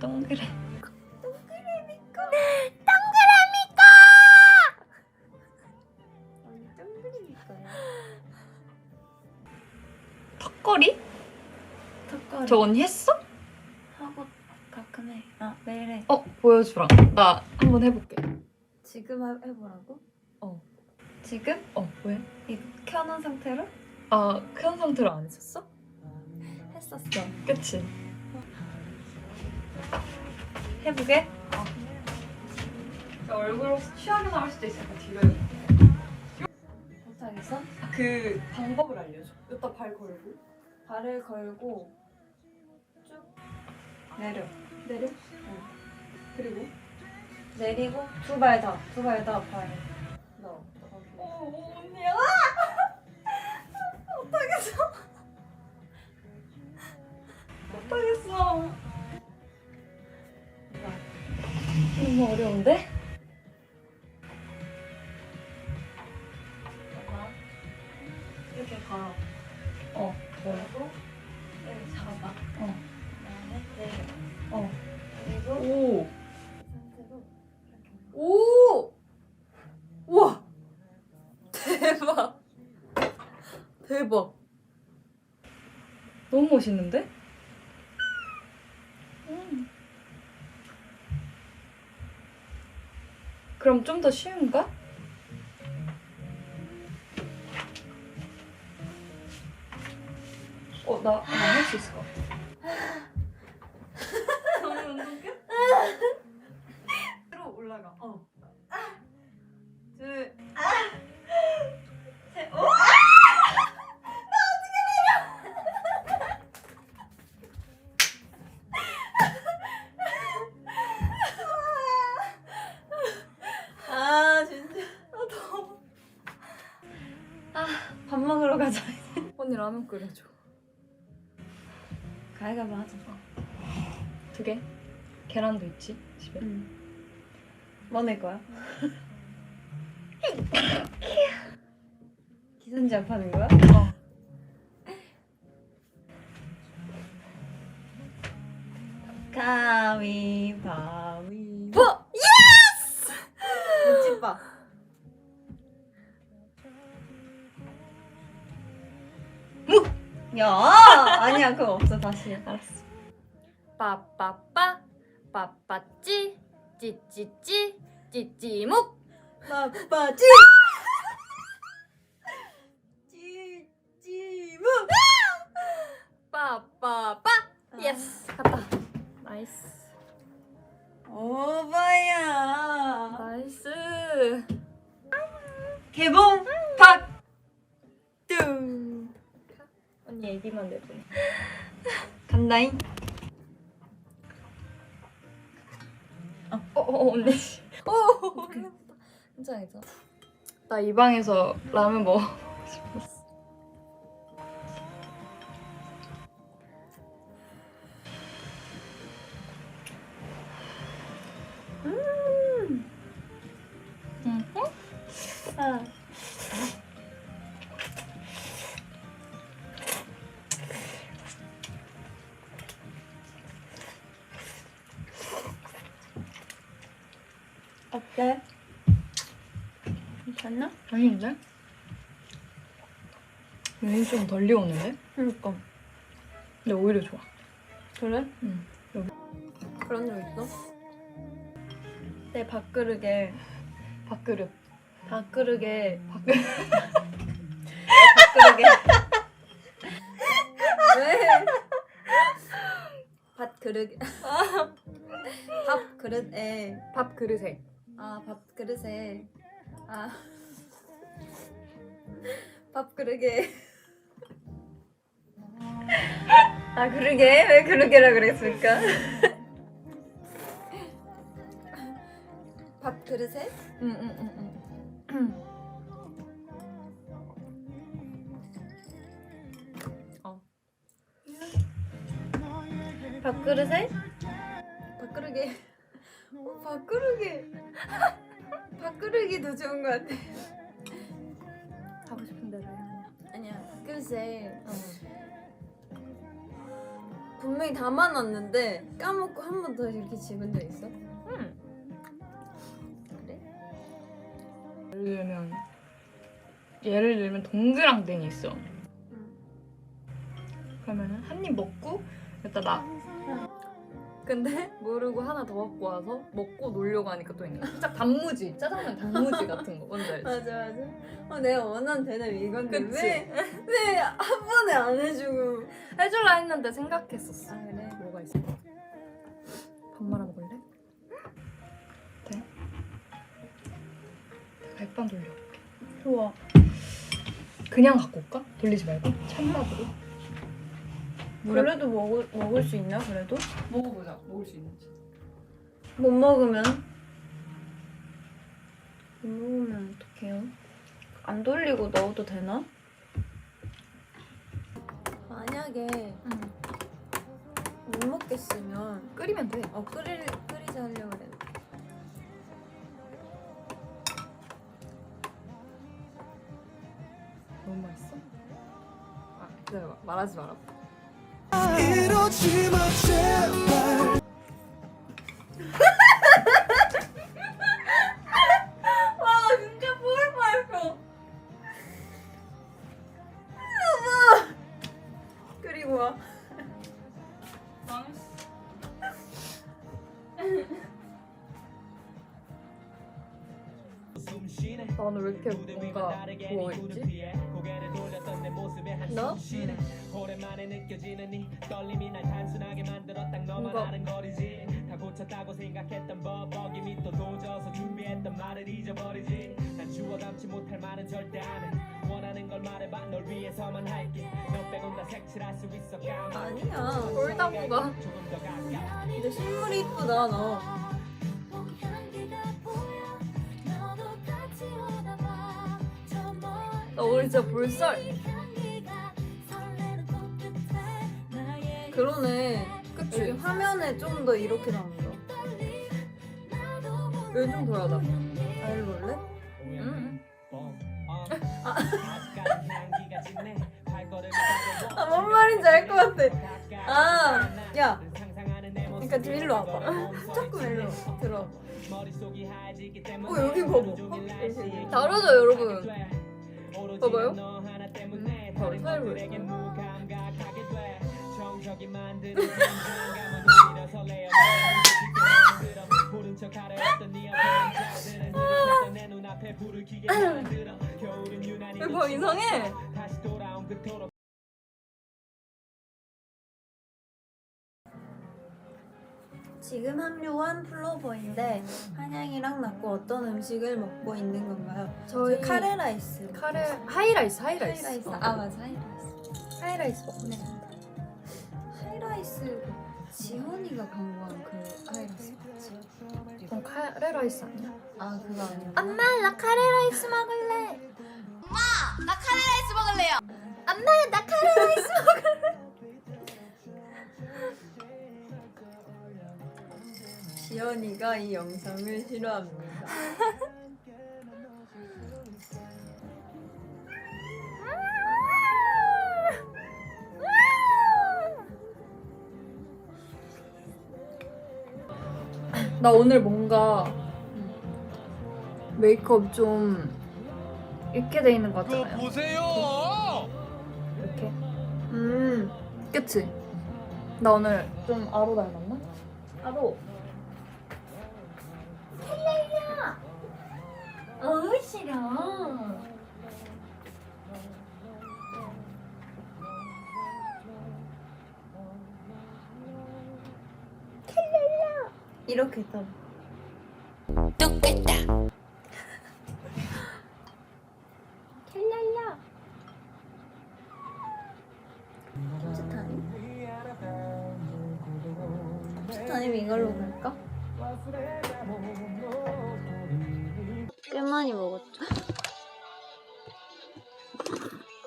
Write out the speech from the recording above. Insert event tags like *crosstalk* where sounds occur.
동그래. 언니 짱그리일 거야. 턱걸이? 턱걸이. 저 언니 했어? 하고 가끔 해. 아 매일 해. 어 보여주라. 나 한번 해볼게. 지금 하- 해보라고? 어. 지금? 어 왜? 이거 켜놓은 상태로? 아큰 상태로 안 했었어? 했었어. 그치? 해보게? 얼굴 취하게 나올 수도 있으니까 뒤로 못하겠어? 그 방법을 알려줘. 여기다 발 걸고. 발을 걸고 쭉 내려. 내려. 그리고. 내리고 두 발 다. 두 발 다 발. 너무 어려운데? 이렇게 가. 어. 그리고 이렇게 잡아. 어. 그다음에 내려. 어. 그리고 오. 이 상태로 이렇게. 오. 우와. 대박. 대박. 너무 멋있는데? 그럼 좀 더 쉬운가? 어, 나할수 있을 것 같아. 너무 운동 끝? 로 올라가. 어. 둘. 라면 끓여줘. 가위가위 하자 두 개? 계란도 있지 집에. 뭐낼 거야? *laughs* 기선제압 하는 거야? 어. 가위바위보 예 야 아니야 그거 없어 다시. 알았어. 빠빠빠 빠빠찌 찌찌찌 찌찌묵. 빠빠지 찌 간다잉 어, 어 언니. 오 괜찮아 괜찮아 나이 방에서 라면 먹어 싶었어. 음. 아. 괜찮나? 아닌데? 면이 좀덜 익었는데? 그니까 근데 오히려 좋아. 그래? 응. 그런 적 있어? 내 밥그릇에 밥그릇. 밥그릇에 밥그릇. 밥그릇에 *laughs* 왜? 밥그릇 *laughs* 밥그릇에 밥 그릇에 아 밥그릇에 아. *laughs* 밥그릇에 아 그러게? 왜 그러게라 그랬을까? 밥 그릇에? 응응응응. 밥그릇에? 밥 그릇에 어, 밥 그릇에 *laughs* 밥그릇이 더 좋은 것 같아. 하고 싶은 대로 해 아니야 밥그릇에 어. 분명히 담아놨는데 까먹고 한 번 더 이렇게 집은 적 있어? 응. 예를 들면 예를 들면 동그랑땡이 있어. 그러면은 한입 먹고 일단 나 근데 모르고 하나 더 갖고 와서 먹고 놀려고 하니까 또 있네. 살짝 단무지, 짜장면 단무지 같은 거 뭔지 알지? 맞아 맞아. 어, 내가 원하는 대답이 이건데 그치? 왜왜 한 번에 안 해주고? 해줄라 했는데 생각했었어. 아 그래? 뭐가 있을까? 밥 말아 먹을래? 백반 돌려올게. 좋아. 그냥 갖고 올까? 돌리지 말고 찬밥으로. 그래도 먹을 먹을 수 있나 그래도? 먹어보자. 먹을 수 있는지. 못 먹으면 못 먹으면 어떡해요? 안 돌리고 넣어도 되나? 만약에 응. 못 먹겠으면 끓이면 돼. 어 끓일 끓이자 하려고 그래. 너무 맛있어? 아, 기다려봐. 말하지 마라. 이러지 마 제발 와 진짜 뭘 말했어. 여보. 그리고 와. 나는 왜 이렇게 뭔가 부어있지? 너? 오랜만에 느껴지는 이 떨림이 날 단순하게 만들어 딱 너만 뭔가- 아는 거리지. 다 고쳤다고 생각했던 법 어김이 또 도져서 준비했던 말을 잊어버리지. 난 주워 담지 못할 말은 절대 안해. 원하는 걸 말해봐 널 위해서만 할게. 너 빼곤 다 색칠할 수 있어 감 아니야. 홀다보가. 조금 더 가까이. 근데 실물이 이쁘다 너. 나 오늘 진짜 볼살 그러네. 그치? 여기 화면에 좀 더 이렇게 나온다. 요즘 돌아다 아 일로 올래? 응. 아, 뭔 말인지 알 것 같아. 아, 야. 그러니까 좀 일로 와봐. *laughs* 조금 일로 들어. 어 여기 봐봐. 어, 여기. 다르죠 여러분 봐봐요. 음, 바로 사이로 왜봐 이상해 지금 합류한 플로버인데 한양이랑 낳고 어떤 음식을 먹고 있는 건가요? 저희 카레 라이스. 카레 하이라이스 하이라이스 하이라이스. 어. 아 맞아 하이라이스. 하이라이스 먹네 하이라이스 지원이가 광고한 그 하이라이스 맞지? 그럼 카레라이스 아니야? 아 그거 아니야. 엄마 나 카레라이스 먹을래 나 카레라이스 먹을래요. 엄마 나 카레라이스 지연이가 이 영상을 싫어합니다. *laughs* 나 오늘 뭔가 메이크업 좀 있게 돼 있는 것 같잖아요 보세요. 이렇게 음. 그치? 나 오늘 좀 아로 닮았나? 아로 어우 싫어. 이렇게 했다. 똑같다. 이걸로 갈까?